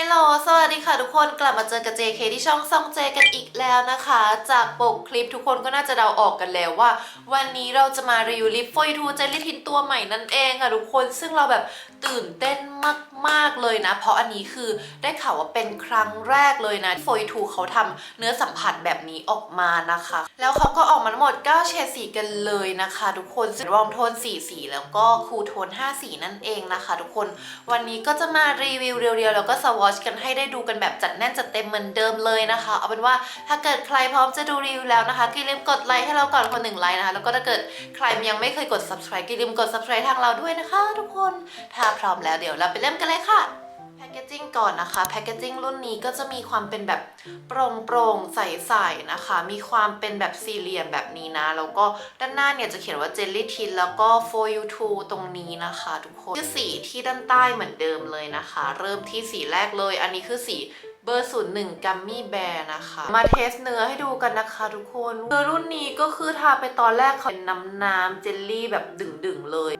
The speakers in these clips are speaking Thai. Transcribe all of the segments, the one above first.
ฮลโหล สวัสดีค่ะทุกคน กลับมาเจอกับ JK ที่ช่องซองเจกันอีกแล้วนะคะ จากปกคลิปทุกคนก็น่าจะเดาออกกันแล้วว่า วันนี้เราจะมารีวิวลิปโฟยทูเจลลี่ทินตัวใหม่นั่นเองค่ะทุกคน ซึ่งเราแบบตื่นเต้นมาก ๆเลยนะ เพราะอันนี้คือได้ข่าวว่าเป็นครั้งแรกเลยนะที่โฟยทูเขาทำเนื้อสัมผัสแบบนี้ออกมานะคะ แล้วเขาก็ออกมาทั้งหมด 9 เฉดสีกันเลยนะคะ ทุกคนซึ่งรองโทน 4 สี แล้วก็คูลโทน 5 สีนั่นเองนะคะ ทุกคน วันนี้ก็จะมารีวิวเรียวๆ แล้วก็สวอชกันให้ได้ดูกันแบบจัดแน่นจัดเต็มเหมือนเดิมเลยนะคะ เอาเป็นว่าถ้าเกิดใครพร้อมจะดูรีวิวแล้วนะคะก็อย่าลืมกดไลค์ให้เราก่อนคนหนึ่งไลค์นะคะ แล้วก็ถ้าเกิดใครยังไม่เคยกด subscribe ก็อย่าลืมกด subscribe ทางเราด้วยนะคะ ทุกคน ถ้าพร้อมแล้วเดี๋ยวเราไปเริ่มกันเลยค่ะแพคเกจิ้งก่อนนะคะแพคเกจิ้งรุ่นนี้ก็จะมีความเป็นแบบโปร่งโปร่งๆใสๆนะคะ มีความเป็นแบบสี่เหลี่ยมแบบนี้นะ แล้วก็ด้านหน้าเนี่ยจะเขียนว่าเจลลี่ทินแล้วก็ for you to ตรงนี้นะคะทุกคนคือสีที่ด้านใต้เหมือนเดิมเลยนะคะ เริ่มที่สีแรกเลย อันนี้คือสีเบอร์ศูนย์หนึ่งกัมมี่แบร์นะคะ มาเทสเนื้อให้ดูกันนะคะทุกคนเนื้อรุ่นนี้ก็คือทาไปตอนแรกเขาเป็นน้ำน้ำเจลลี่แบบดึงๆเลย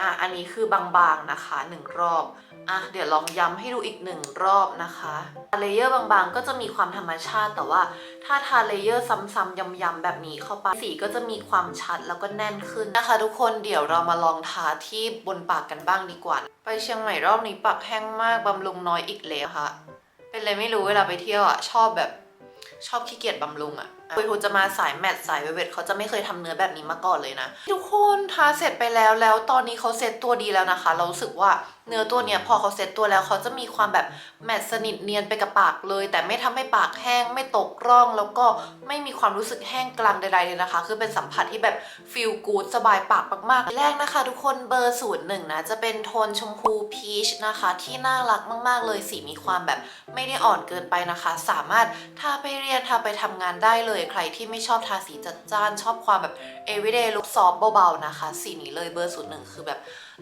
อะอันนี้คือบางๆนะคะหนึ่งรอบอะเดี๋ยวลองย้ำให้ดูอีกหนึ่งรอบนะคะเลเยอร์บางๆ ก็จะมีความธรรมชาติ แต่ว่าถ้าทาเลเยอร์ซ้ำๆย้ำๆแบบนี้เข้าไปสีก็จะมีความชัดแล้วก็แน่นขึ้นนะคะ ทุกคนเดี๋ยวเรามาลองทาที่บนปากกันบ้างดีกว่า ไปเชียงใหม่รอบนี้ปากแห้งมากบำรุงน้อยอีกแล้วค่ะ เป็นเลยไม่รู้เวลาไปเที่ยวอะชอบแบบชอบขี้เกียจบำรุงอะคุยทูจะมาสายแมทสายเวเวทเขาจะไม่เคยทำเนื้อแบบนี้มาก่อนเลยนะ ทุกคนทาเสร็จไปแล้วแล้วตอนนี้เขาเซ็ตตัวดีแล้วนะคะ เรารู้สึกว่าเนื้อตัวเนี้ยพอเขาเซ็ตตัวแล้วเขาจะมีความแบบแมทสนิทเนียนไปกับปากเลย แต่ไม่ทำให้ปากแห้งไม่ตกร่องแล้วก็ไม่มีความรู้สึกแห้งกลางใดๆเลยนะคะ คือเป็นสัมผัสที่แบบฟีลกูดสบายปากมากๆ แรกนะคะทุกคนเบอร์ศูนย์หนึ่งนะจะเป็นโทนชมพูพีชนะคะ ที่น่ารักมาก ๆ เลยสีมีความแบบไม่ได้อ่อนเกินไปนะคะ สามารถทาไปเรียนทาไปทำงานได้เลยยใครที่ไม่ชอบทาสีจัดจ้านชอบความแบบ everyday look soft เบาๆนะคะ สีนี้เลยเบอร์ศูนย์หนึ่งคือแบบ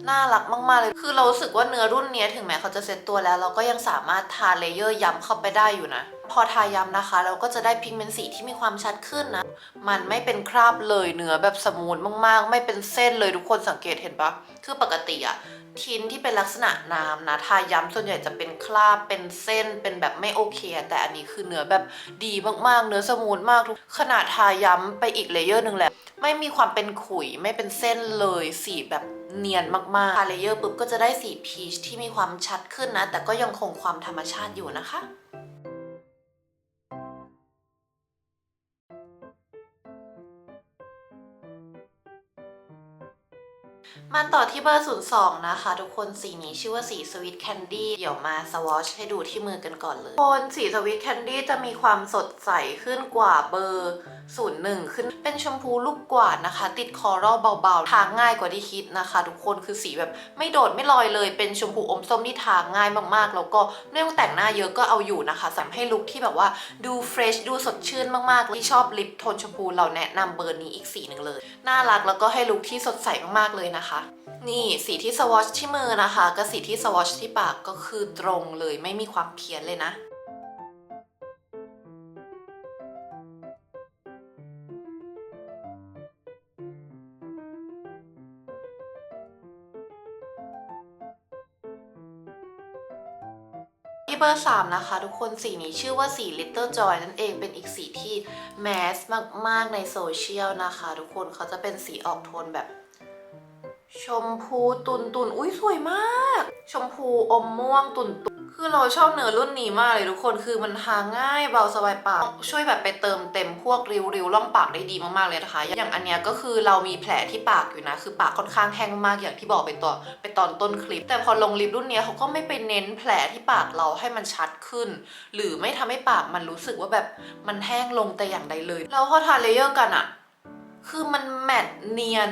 น่ารักมากๆเลย คือเรารสึกว่าเนื้อรุ่นนี้ถึงแม้เขาจะเซ็ตตัวแล้ว เราก็ยังสามารถทาเลเยอร์ย้ำเข้าไปได้อยู่นะ พอทาย้ำนะคะ เราก็จะได้พิกเมนต์สีที่มีความชัดขึ้นนะ มันไม่เป็นคราบเลยเนื้อแบบสมูทมากๆ ไม่เป็นเส้นเลยทุกคนสังเกตเห็นปะคือปกติอะทินที่เป็นลักษณะน้ำนะทาย้ำส่วนใหญ่จะเป็นคราบเป็นเส้นเป็นแบบไม่โอเค แต่อันนี้คือเนื้อแบบดีมากๆ เนื้อสมูทมากทุกขนาดทาย้ำไปอีกเลเยอร์หนึ่งแหละไม่มีความเป็นขุยไม่เป็นเส้นเลยสีแบบ เนียนมากๆทาเลเยอร์ปุ๊บก็จะได้สีพีชที่มีความชัดขึ้นนะ แต่ก็ยังคงความธรรมชาติอยู่นะคะมาต่อที่เบอร์ 02 นะคะ ทุกคนสีนี้ชื่อว่าสีสวิตแคนดี้เดี๋ยวมาสวอชให้ดูที่มือกันก่อนเลยโทนสีสวิตแคนดี้จะมีความสดใสขึ้นกว่าเบอร์ 01 ขึ้นเป็นชมพูลูกกวาดนะคะ ติดคอรัลเบาๆ ทาง่ายกว่าที่คิดนะคะ ทุกคนคือสีแบบไม่โดดไม่ลอยเลย เป็นชมพูอมส้มที่ทาง่ายมากๆ แล้วก็ไม่ต้องแต่งหน้าเยอะก็เอาอยู่นะคะสำหรับให้ลุคที่แบบว่าดูเฟรชดูสดชื่นมากๆที่ชอบลิปโทนชมพูเราแนะนำเบอร์นี้อีกสีหนึ่งเลย น่ารักแล้วก็ให้ลุคที่สดใสมากๆเลยนะคะนี่สีที่สวอชที่มือนะคะ กับสีที่สวอชที่ปากก็คือตรงเลยไม่มีความเพี้ยนเลยนะ บอร์ 3 นะคะ ทุกคนสีนี้ชื่อว่าสี Little Joy นั่นเองเป็นอีกสีที่แมสมาก ๆ ในโซเชียลนะคะ ทุกคนเขาจะเป็นสีออกโทนแบบ ชมพูตุนตุนอุ้ยสวยมาก ชมพูอมม่วงตุนตุน คือเราชอบเนื้อรุ่นนี้มากเลยทุกคนคือมันทาง่ายเบาสบายปาก ช่วยแบบไปเติมเต็มพวกริ้วริ้วร่องปากได้ดีมากๆเลยนะคะ อย่างอันเนี้ยก็คือเรามีแผลที่ปากอยู่นะ คือปากค่อนข้างแห้งมากอย่างที่บอกไปตอนไปตอนต้นคลิป แต่พอลงลิปรุ่นเนี้ยเขาก็ไม่ไปเน้นแผลที่ปากเราให้มันชัดขึ้น หรือไม่ทำให้ปากมันรู้สึกว่าแบบมันแห้งลงแต่อย่างใดเลยแล้วพอทาเลเยอร์กันอะคือมันแมตต์เนียน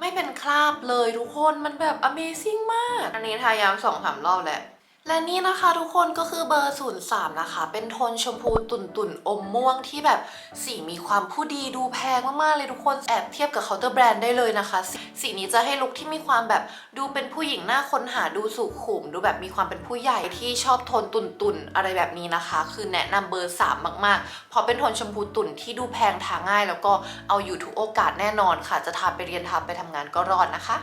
ไม่เป็นคราบเลยทุกคนมันแบบ Amazing มาก อันนี้ทายามสองสามรอบแหละ และนี่นะคะทุกคนก็คือเบอร์ 03 นะคะ เป็นโทนชมพูตุ่นตุ่นอมม่วงที่แบบสีมีความผู้ดีดูแพงมากๆเลยทุกคนแอบเทียบกับเคาน์เตอร์แบรนด์ได้เลยนะคะสสีนี้จะให้ลุคที่มีความแบบดูเป็นผู้หญิงหน้าค้นหาดูสุขุม ดูแบบมีความเป็นผู้ใหญ่ที่ชอบโทนตุ่นตุ่นอะไรแบบนี้นะคะ คือแนะนำเบอร์ 3 มากๆ เพราะเป็นโทนชมพูตุ่นที่ดูแพงทาง่าย แล้วก็เอาอยู่ทุกโอกาสแน่นอนค่ะ จะทาไปเรียนทาไปทำงานก็รอดนะคะ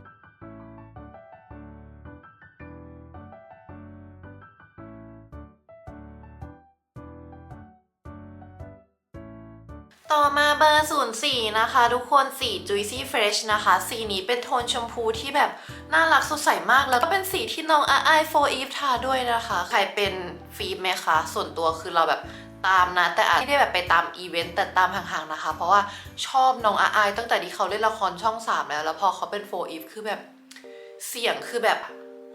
เบอร์ 04 นะคะ ทุกคนสี Juicy Fresh นะคะ สีนี้เป็นโทนชมพูที่แบบน่ารักสดใสมาก แล้วก็เป็นสีที่น้องอาไอโฟอีฟทาด้วยนะคะ ใครเป็นฟีฟไหมคะ ส่วนตัวคือเราแบบตามนะ แต่อาจไม่ได้แบบไปตามอีเวนต์แต่ตามห่างๆนะคะ เพราะว่าชอบน้องอาไอตั้งแต่ที่เขาเล่นละครช่อง 3 แล้ว แล้วพอเขาเป็นโฟอีฟคือแบบเสียงคือแบบ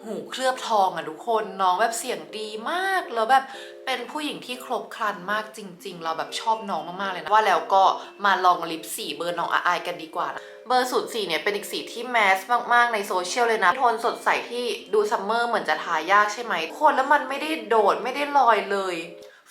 หูเคลือบทองอะทุกคนน้องแบบเสียงดีมากแล้วแบบเป็นผู้หญิงที่ครบครันมากจริง ๆ เราแบบชอบน้องมากๆเลยนะว่าแล้วก็มาลองลิปสีเบอร์น้องอาอายกันดีกว่านะเบอร์ศูนย์สี่เนี่ยเป็นอีกสีที่แมสมากๆในโซเชียลเลยนะโทนสดใสที่ดูซัมเมอร์เหมือนจะทายากใช่ไหมคนแล้วมันไม่ได้โดดไม่ได้ลอยเลย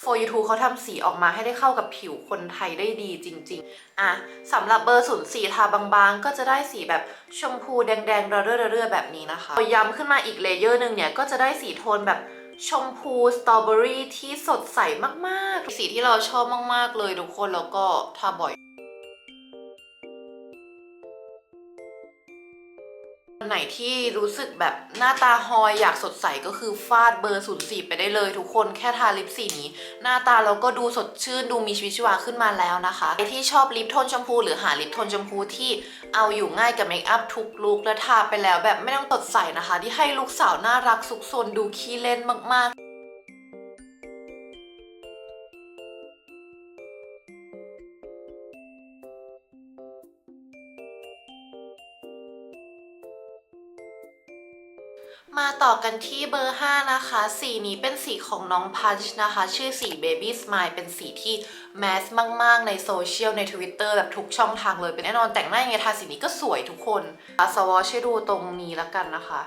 โฟยูทูเขาทำสีออกมาให้ได้เข้ากับผิวคนไทยได้ดีจริง ๆ อะสำหรับเบอร์ศูนย์สีทาบางๆ ก็จะได้สีแบบชมพูแดงๆระเรื่อๆแบบนี้นะคะพอย้ำขึ้นมาอีกเลเยอร์หนึ่งเนี่ย ก็จะได้สีโทนแบบชมพูสตรอเบอรี่ที่สดใสมากๆ สีที่เราชอบมากๆเลยทุกคนแล้วก็ทาบ่อย คนไหนที่รู้สึกแบบหน้าตาฮอยอยากสดใสก็คือฟาดเบอร์ศูนย์สี่ไปได้เลยทุกคนแค่ทาลิปสีนี้ หน้าตาเราก็ดูสดชื่นดูมีชีวิตชีวาขึ้นมาแล้วนะคะใครที่ชอบลิปโทนชมพูหรือหาลิปโทนชมพูที่เอาอยู่ง่ายกับเมคอัพทุกลุกและทาไปแล้วแบบไม่ต้องสดใสนะคะ ที่ให้ลูกสาวน่ารักสุกซนดูขี้เล่นมากๆ ต่อกันที่เบอร์ 5 นะคะ สีนี้เป็นสีของน้องพันช์นะคะ ชื่อสี Baby Smile เป็นสีที่แมสมาก ๆ ในโซเชียลใน Twitter แบบทุกช่องทางเลย เป็นแน่นอนแต่งหน้ายังไงทาสีนี้ก็สวยทุกคนอาสวอชให้ดูตรงนี้แล้วกันนะคะ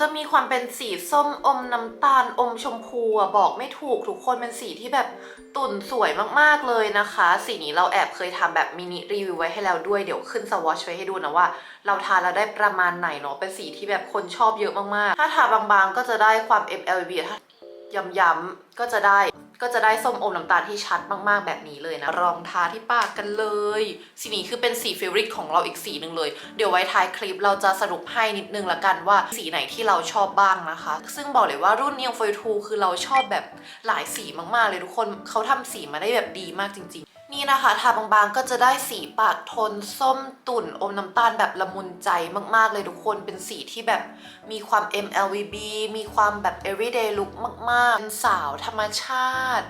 จะมีความเป็นสีส้มอมน้ำตาลอมชมพูอะบอกไม่ถูกทุกคนเป็นสีที่แบบตุ่นสวยมากๆเลยนะคะ สีนี้เราแอบเคยทำแบบมินิรีวิวไว้ให้แล้วด้วยเดี๋ยวขึ้นสวอชไว้ให้ดูนะว่า เราทาแล้วได้ประมาณไหนเนาะเป็นสีที่แบบคนชอบเยอะมากๆ ถ้าทาบางๆก็จะได้ความ MLB ถ้าย้ำๆก็จะได้ ก็จะได้ส้มอมน้ำตาลที่ชัดมากๆแบบนี้เลยนะลองทาที่ปากกันเลย สีนี้คือเป็นสีเฟรนด์ของเราอีกสีหนึ่งเลย เดี๋ยวไว้ท้ายคลิปเราจะสรุปให้นิดนึงละกันว่าสีไหนที่เราชอบบ้างนะคะ ซึ่งบอกเลยว่ารุ่นเนียงโฟยทูคือเราชอบแบบหลายสีมากๆเลยทุกคนเขาทำสีมาได้แบบดีมากจริงๆ นี่นะคะทาบางๆก็จะได้สีปากโทนส้มตุ่นอมน้ำตาลแบบละมุนใจมากๆเลยทุกคนเป็นสีที่แบบมีความ MLVB มีความแบบ everyday look มากๆเป็นสาวธรรมชาติ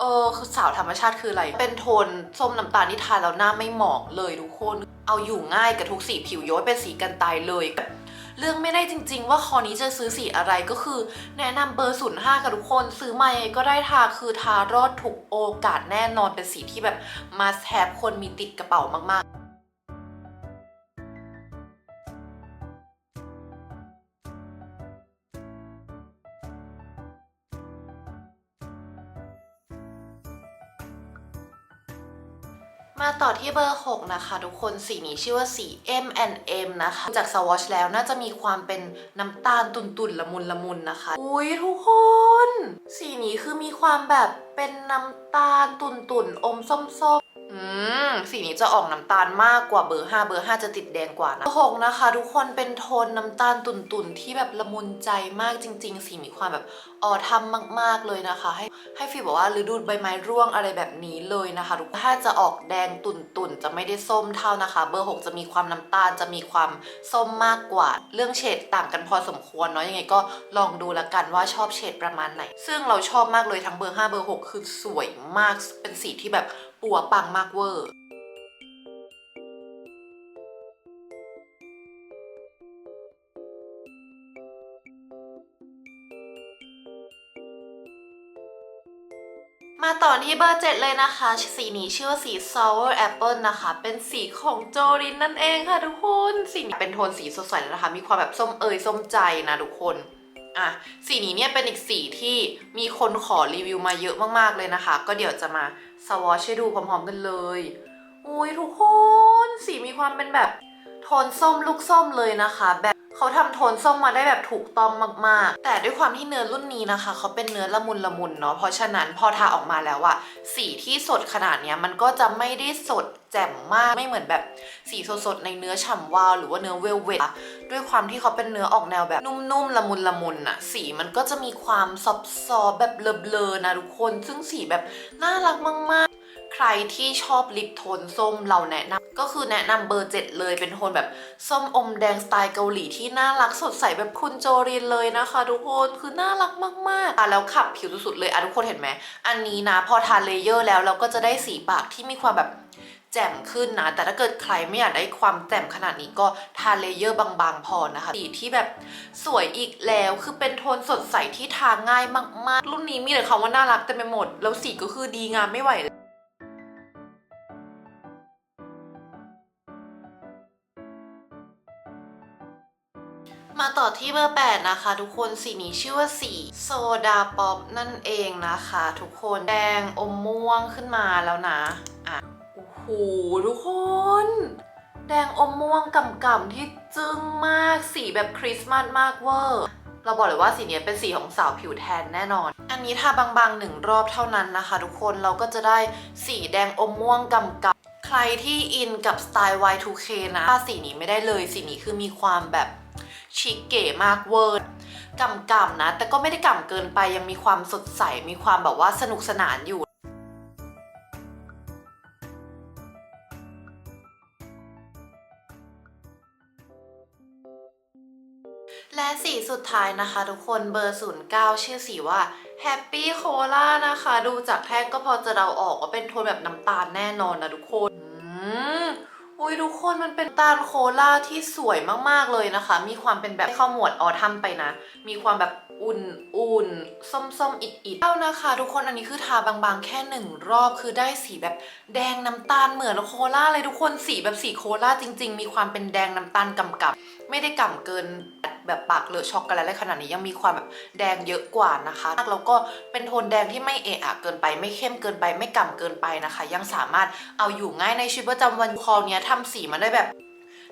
เออคือสาวธรรมชาติคืออะไร เป็นโทนส้มน้ำตาลที่ทาแล้วหน้าไม่หมองเลยทุกคน เอาอยู่ง่ายกับทุกสีผิวย้อยเป็นสีกันตายเลย เรื่องไม่ได้จริง ๆ ว่าคอนี้จะซื้อสีอะไรก็คือ แนะนำเบอร์ศูนย์ห้ากับทุกคน ซื้อมาก็ได้ทาคือทารอดถูกโอกาสแน่นอนเป็นสีที่แบบ must have คนมีติดกระเป๋ามากๆ มาต่อที่เบอร์ 6 นะคะ ทุกคนสีนี้ชื่อว่าสี M&M นะคะ จากสวอชแล้วน่าจะมีความเป็นน้ำตาลตุ่นๆละมุนละมุนนะคะ อุ้ยทุกคน สีนี้คือมีความแบบเป็นน้ำตาลตุ่นๆ อมส้ม อืม สีนี้จะออกน้ำตาลมากกว่าเบอร์ 5 เบอร์ 5 จะติดแดงกว่านะหกนะคะ ทุกคนเป็นโทนน้ำตาลตุ่นๆ ที่แบบละมุนใจมากจริง ๆ สีมีความแบบออทำมาก ๆเลยนะคะ ให้ให้ฟีลบอกว่าฤดูใบไม้ร่วงอะไรแบบนี้เลยนะคะทุกถ้าจะออกแดงตุ่นๆ จะไม่ได้ส้มเท่านะคะ เบอร์ 6 จะมีความน้ำตาลจะมีความส้มมากกว่า เรื่องเฉดต่างกันพอสมควรเนาะยังไงก็ลองดูละกันว่าชอบเฉดประมาณไหน ซึ่งเราชอบมากเลยทั้งเบอร์ 5 เบอร์ 6 คือสวยมากเป็นสีที่แบบ ปัวปังมากเวอร์มาต่อที่เบอร์7เลยนะคะ สีนี้ชื่อว่าสี sour apple นะคะ เป็นสีของโจรินนั่นเองค่ะทุกคน สีนี้เป็นโทนสีสดใสนะคะ มีความแบบส้มเอยส้มใจนะทุกคนอะสีนี้เนี่ยเป็นอีกสีที่มีคนขอรีวิวมาเยอะมากๆเลยนะคะ ก็เดี๋ยวจะมา สวอชให้ดูพร้อมๆกันเลย อุ้ยทุกคน สีมีความเป็นแบบโทนส้มลูกส้มเลยนะคะแบบ เขาทำโทนส้มมาได้แบบถูกต้องมากๆ แต่ด้วยความที่เนื้อรุ่นนี้นะคะ เขาเป็นเนื้อละมุนละมุนเนาะเพราะฉะนั้นพอทาออกมาแล้วอะสีที่สดขนาดเนี้ยมันก็จะไม่ได้สดแจ่มมากไม่เหมือนแบบสีสดๆในเนื้อฉ่ำวาวหรือว่าเนื้อเวลเวทด้วยความที่เขาเป็นเนื้อออกแนวแบบนุ่มๆละมุนละมุนอะสีมันก็จะมีความซอบๆแบบเบลอๆนะทุกคน ซึ่งสีแบบน่ารักมากๆ ใครที่ชอบลิปโทนส้มเราแนะนำก็คือแนะนำเบอร์7เลยเป็นโทนแบบส้มอมแดงสไตล์เกาหลีที่น่ารักสดใสแบบคุณโจรินเลยนะคะ ทุกคนคือน่ารักมากๆอะแล้วขับผิวสุดๆเลยอะทุกคนเห็นไหมอันนี้นะพอทาเลเยอร์แล้วเราก็จะได้สีปากที่มีความแบบแจ่มขึ้นนะ แต่ถ้าเกิดใครไม่อยากได้ความแจ่มขนาดนี้ก็ทาเลเยอร์บางๆ พอนะคะ สีที่แบบสวยอีกแล้ว คือเป็นโทนสดใสที่ทาง่ายมากๆ รุ่นนี้มีแต่คำว่าน่ารักเต็มไปหมด แล้วสีก็คือดีงามไม่ไหวเลย มาต่อที่เบอร์ 8 นะคะ ทุกคนสีนี้ชื่อว่าสีโซดาป๊อปนั่นเองนะคะ ทุกคนแดงอมม่วงขึ้นมาแล้วนะอะโอ้โหทุกคน แดงอมม่วงกำๆที่จึ้งมากสีแบบคริสต์มาสมากเวอร์เราบอกเลยว่าสีนี้เป็นสีของสาวผิวแทนแน่นอน อันนี้ทาบางๆหนึ่งรอบเท่านั้นนะคะ ทุกคนเราก็จะได้สีแดงอมม่วงกำกับใครที่อินกับสไตล์ Y2K นะถ้าสีนี้ไม่ได้เลยสีนี้คือมีความแบบ ชิคเก๋มากเวอร์กำกำๆนะ แต่ก็ไม่ได้กำเกินไปยังมีความสดใส มีความแบบว่าสนุกสนานอยู่และสีสุดท้ายนะคะทุกคนเบอร์ 09 ชื่อสีว่า Happy Cola นะคะ ดูจากแท่งก็พอจะเดาออกว่าเป็นโทนแบบน้ำตาลแน่นอนนะทุกคน อุ้ยทุกคนมันเป็นตาลโคลาที่สวยมากๆเลยนะคะ มีความเป็นแบบเข้าหมวดออทัมไปนะ มีความแบบ อุ่นอุ่นส้มส้มๆอิดอิดเท่านะคะ ทุกคนอันนี้คือทาบางๆ แค่หนึ่งรอบคือได้สีแบบแดงน้ำตาลเหมือนโคลาเลยทุกคนสีแบบสีโคลาจริง ๆ มีความเป็นแดงน้ำตาลกำกับ ไม่ได้ก่ำเกินแบบปากเลอะช็อกโกแลตอะไรขนาดนี้ยังมีความแบบแดงเยอะกว่านะคะแล้วก็เป็นโทนแดงที่ไม่เอะอะเกินไป ไม่เข้มเกินไปไม่ก่ำเกินไปนะคะ ยังสามารถเอาอยู่ง่ายในชีวิตประจำวันคอเนี้ยทำสีมาได้แบบ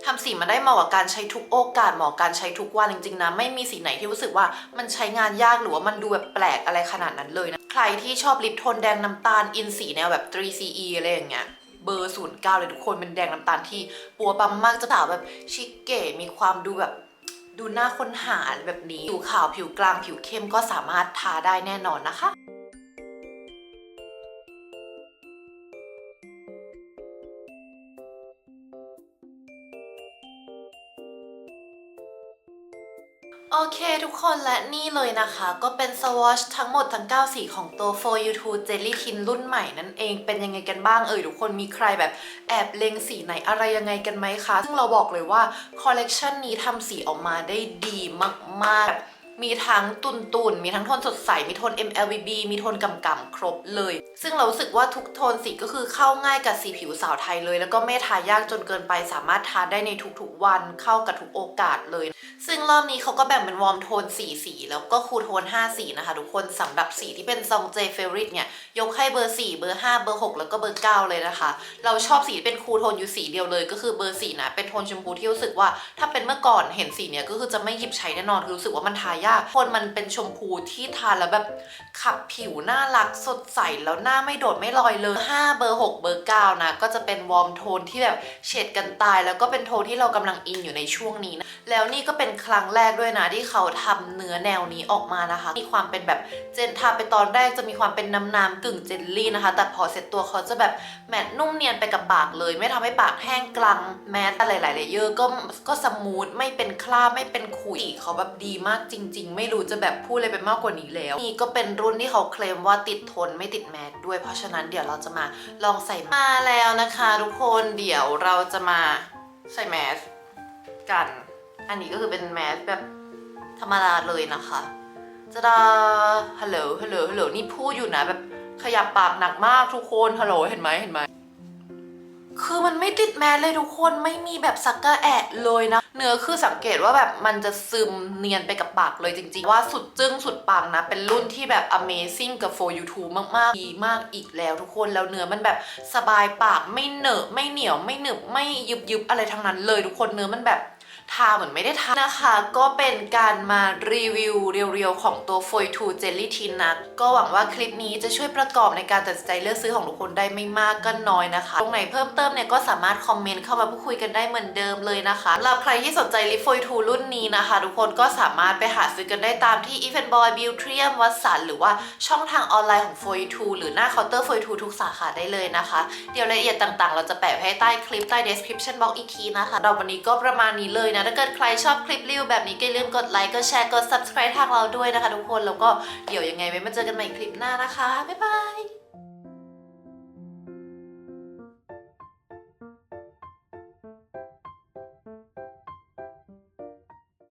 ทำสีมาได้เหมาะกับการใช้ทุกโอกาสเหมาะกับการใช้ทุกวันจริงๆนะไม่มีสีไหนที่รู้สึกว่ามันใช้งานยากหรือว่ามันดูแบบแปลกอะไรขนาดนั้นเลยนะใครที่ชอบลิปโทนแดงน้ำตาลอินสีแนวแบบ 3CE อะไรอย่างเงี้ยเบอร์09เลยทุกคนเป็นแดงน้ำตาลที่ปัวปั๊มมากจะสาวแบบชิคเก๋มีความดูแบบดูหน้าค้นหาแบบนี้ผิวขาวผิวกลางผิวเข้มก็สามารถทาได้แน่นอนนะคะ โอเคทุกคนและนี่เลยนะคะ ก็เป็นสวอชทั้งหมดทั้ง 9 สีของตัว For You To Jelly Tin รุ่นใหม่นั่นเองเป็นยังไงกันบ้างเอ่ยทุกคนมีใครแบบแอบเล็งสีไหนอะไรยังไงกันไหมคะ ซึ่งเราบอกเลยว่าคอลเลกชันนี้ทำสีออกมาได้ดีมากๆ มีทั้งตุนตุนๆมีทั้งโทนสดใส มีโทน MLBB มีโทนกำกำครบเลย ซึ่งเรารู้สึกว่าทุกโทนสีก็คือเข้าง่ายกับสีผิวสาวไทยเลย แล้วก็ไม่ทายากจนเกินไปสามารถทาได้ในทุกๆวันเข้ากับทุกโอกาสเลย ซึ่งรอบนี้เขาก็แบ่งเป็นวอร์มโทน4สีแล้วก็คูลโทน 5 สีนะคะ ทุกคนสำหรับสีที่เป็นซองเจเฟร i ตเนี่ย ยกให้เบอร์ 4 เบอร์ 5 เบอร์ 6 แล้วก็เบอร์ 9 เลยนะคะ เราชอบสีเป็นคูลโทนอยู่สีเดียวเลยก็คือเบอร์ 4 นะ เป็นโทนชมพูที่รู้สึกว่า ถ้าเป็นเมื่อก่อนเห็นสีเนี้ยก็คือจะไม่หยิบใช้แน่นอนคือรู้สึกว่ามันทายากโทนมันเป็นชมพูที่ทานแล้วแบบขับผิวน่ารักสดใสแล้วหน้าไม่โดดไม่ลอยเลย 5 เบอร์ 6 เบอร์ 9 นะ ก็จะเป็นวอร์มโทนที่แบบเฉดกันตาย แล้วก็เป็นโทนที่เรากำลังอินอยู่ในช่วงนี้นะแล้วนี่ก็เป็นครั้งแรกด้วยนะที่เขาทำเนื้อแนวนี้ออกมานะคะ มีความเป็นแบบเจนทาไปตอนแรกจะมีความเป็นน้ำน้ำกึ่งเจลลี่นะคะ แต่พอเสร็จตัวเขาจะแบบแมตนุ่มเนียนไปกับปากเลย ไม่ทำให้ปากแห้งกลังแมสอะไรหลายๆเลเยอร์ก็ก็สมูทไม่เป็นคราบไม่เป็นขุยเขาแบบดีมากจริง ๆ ไม่รู้จะแบบพูดอะไรไปมากกว่านี้แล้ว นี่ก็เป็นรุ่นที่เขาเคลมว่าติดทนไม่ติดแมสด้วย เพราะฉะนั้นเดี๋ยวเราจะมาลองใส่มาแล้วนะคะ ทุกคนเดี๋ยวเราจะมาใส่แมสกัน อันนี้ก็คือเป็นแมสแบบธรรมดาเลยนะคะจะดาฮัลโหลฮัลโหลฮัลโหลนี่พูดอยู่นะแบบ ขยับปากหนักมากทุกคนฮัลโหลเห็นไหมเห็นไหมคือมันไม่ติดแมสเลยทุกคนไม่มีแบบซักกะแอะเลยนะ เนื้อคือสังเกตว่าแบบมันจะซึมเนียนไปกับปากเลยจริง ๆ ว่าสุดจึ้งสุดปังนะ เป็นรุ่นที่แบบ amazing กับ for you too มาก ๆ ดีมากอีกแล้วทุกคนแล้วเนื้อมันแบบสบายปากไม่เหนอะไม่เหนียวไม่หนึบไม่ยุบยุบๆอะไรทั้งนั้นเลยทุกคนเนื้อมันแบบ ทาเหมือนไม่ได้ทานะคะ ก็เป็นการมารีวิวเรียวๆ ของตัว f o y 2 Jelly Tin นะ ก็หวังว่าคลิปนี้จะช่วยประกอบในการตัดสินใจเลือกซื้อของทุกคนได้ไม่มากก็น้อยนะคะ ตรงไหนเพิ่มเติมเนี่ยก็สามารถคอมเมนต์เข้ามาพูดคุยกันได้เหมือนเดิมเลยนะคะสำหรับใครที่สนใจลิป f o y 2 รุ่นนี้นะคะ ทุกคนก็สามารถไปหาซื้อกันได้ตามที่ e v e n Boy b u t r i u m วัดสันหรือว่าช่องทางออนไลน์ของ f o y 2 หรือหน้าเคาน์เตอร์ f o y 2 ทุกสาขาได้เลยนะคะ เดี๋ยวรายละเอียดต่างๆ เราจะแปะไว้ให้ใต้คลิปใต้ description box อีกทีนะคะเราวันนี้ก็ประมาณนี้เลยนะ ถ้าเกิดใครชอบคลิปรีวิวแบบนี้ก็อย่าลืมกดไลค์ กดแชร์ กด subscribe ทางเราด้วยนะคะทุกคน แล้วก็เดี๋ยวยังไงไว้มาเจอกันใหม่คลิปหน้านะคะ บ๊ายบาย